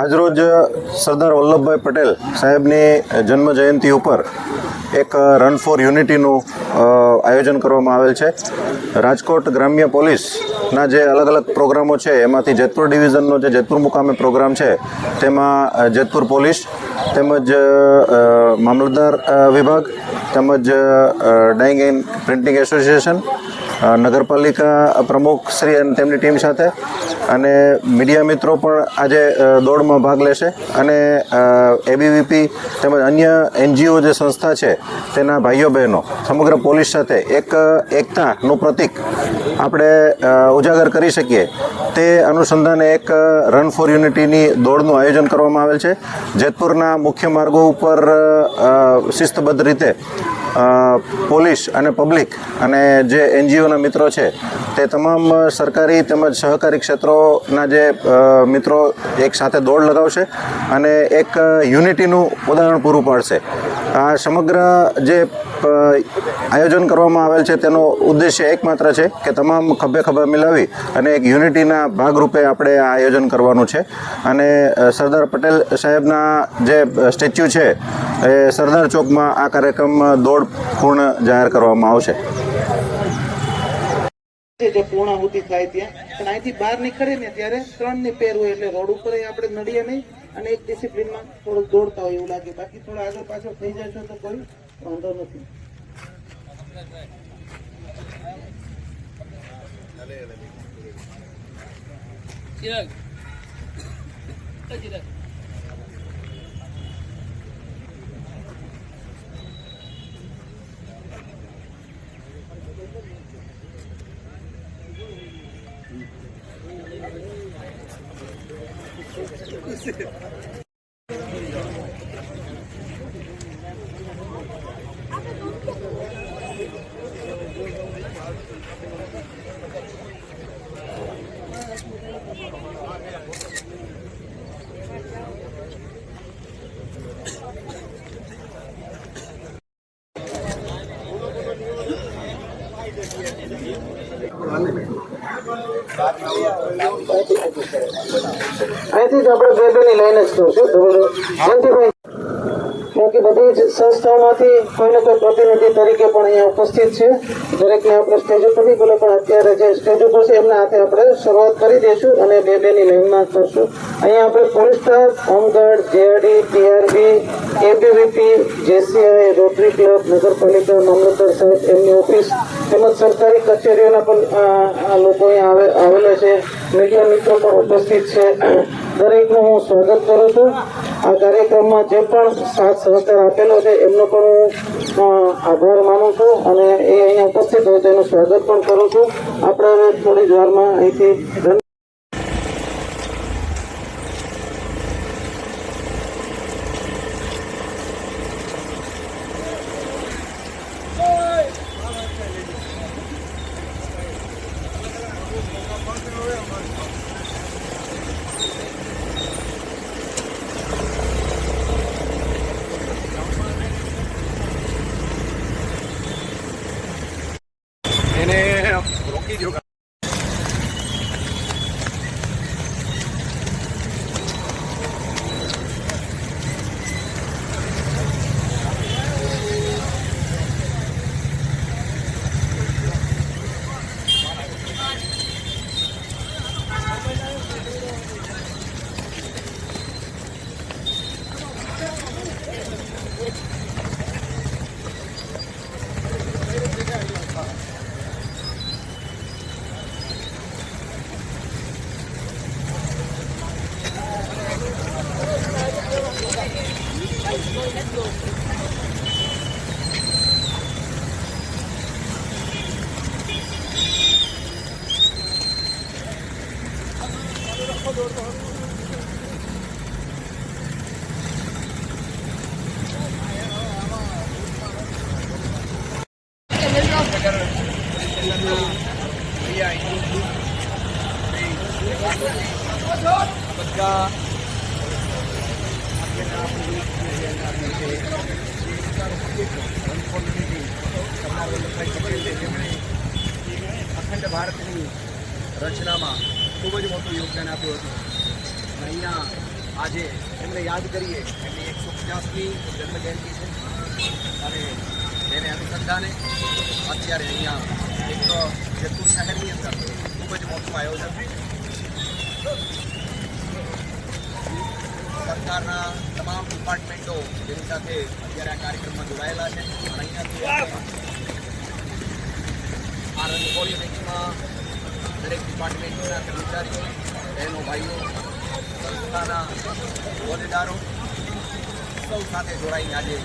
આજરોજ સરદાર વલ્લભભાઈ પટેલ સાહેબની જન્મ જયંતિ ઉપર એક રન ફોર યુનિટીનું આયોજન કરવામાં આવેલ છે. રાજકોટ ગ્રામ્ય પોલીસના જે અલગ અલગ પ્રોગ્રામો છે, એમાંથી જેતપુર ડિવિઝનનો જે જેતપુર મુકામે પ્રોગ્રામ છે, તેમાં જેતપુર પોલીસ તેમજ મામલતદાર વિભાગ તેમજ ડાઇંગ એન્ડ પ્રિન્ટિંગ એસોસિએશન નગરપાલિકા પ્રમુખ શ્રી અને તેમની ટીમ સાથે અને મીડિયા મિત્રો પણ આજે દોડમાં ભાગ લેશે અને એબીવીપી તેમજ અન્ય એનજીઓ જે સંસ્થા છે, તેના ભાઈઓ બહેનો, સમગ્ર પોલીસ સાથે એક એકતાનું પ્રતીક આપણે ઉજાગર કરી શકીએ. તે અનુસંધાને એક રન ફોર યુનિટીની દોડનું આયોજન કરવામાં આવેલ છે. જેતપુરના મુખ્ય માર્ગો ઉપર શિસ્તબદ્ધ રીતે પોલીસ અને પબ્લિક અને જે એનજીઓના મિત્રો છે, તે તમામ સરકારી તેમજ સહકારી ક્ષેત્રોના જે મિત્રો એક સાથે દોડ લગાવશે અને એક યુનિટીનું ઉદાહરણ પૂરું પાડશે. આ સમગ્ર જે આયોજન કરવામાં આવેલ છે તેનો ઉદ્દેશ્ય એકમાત્ર છે કે તમામ ખભે ખભા મિલાવી અને એક યુનિટીના ભાગરૂપે આપણે આ આયોજન કરવાનું છે. અને સરદાર પટેલ સાહેબના જે સ્ટેચ્યુ છે, એ સરદાર ચોકમાં આ કાર્યક્રમ દોડ પૂર્ણ જાહેર કરવામાં આવશે. જે પૂર્ણાહુતિ થાય ત્યાં, પણ અહીંથી બહાર નીકળે ને ત્યારે ત્રણની પેર હોય એટલે રોડ ઉપર આપણે નડીએ નહીં. અને એક ડિસિપ્લિનમાં થોડુંક દોડતા હોય એવું લાગે. બાકી થોડો આગળ પાછળ થઈ જશો તો કોઈ વાંધો નથી. ハハハハ! અહીંથી જ આપણે બે લાઈન જ કરશું જયંતિભાઈ. બાકી બધી જ સંસ્થાઓમાંથી કોઈને કોઈ પ્રતિનિધિ તરીકે પણ અહીંયા ઉપસ્થિત છે. દરેકને આપણે સ્ટેજ ઉપર નહીં પણ અત્યારે જે સ્ટેજ એમના હાથે આપણે શરૂઆત કરી દઈશું અને બે લાઈનમાં કરશું. અહીંયા આપણે police staff, home guard, JRD, TRB ABVP JCI, rotary club, નગરપાલિકા, મામલતદાર સાહેબ, એમની ઓફિસ તેમજ સરકારી કચેરીઓના પણ લોકો અહીંયા આવે, આવેલા છે. મીડિયા મિત્રો પણ ઉપસ્થિત છે. દરેકનું હું સ્વાગત કરું છું. આ કાર્યક્રમમાં જે પણ સાથ સહકાર આપેલો છે, એમનો પણ હું આભાર માનું છું અને એ અહીંયા ઉપસ્થિત હોય તો સ્વાગત પણ કરું છું. આપણે થોડી જ વારમાં અહીંથી રન- એને અખંડ ભારતની રચનામાં ખૂબ જ મોટું યોગદાન આપ્યું હતું. અહીંયા આજે એમને યાદ કરીએ, એમની એકસો પચાસમી જન્મજયંતિ છે. અને એને અનુસંધાને અત્યારે અહીંયા એક જેતપુર શહેરની અંદર ખૂબ જ મોટું આયોજન સરકારના તમામ ડિપાર્ટમેન્ટો જેની સાથે અત્યારે આ કાર્યક્રમમાં જોડાયેલા છે. અને અહીંયાથી આપણે આ રંગોળી રેકીમાં દરેક ડિપાર્ટમેન્ટના કર્મચારીઓ બહેનો ભાઈઓ સંસ્થાના હોદ્દેદારો સૌ સાથે જોડાઈને આજે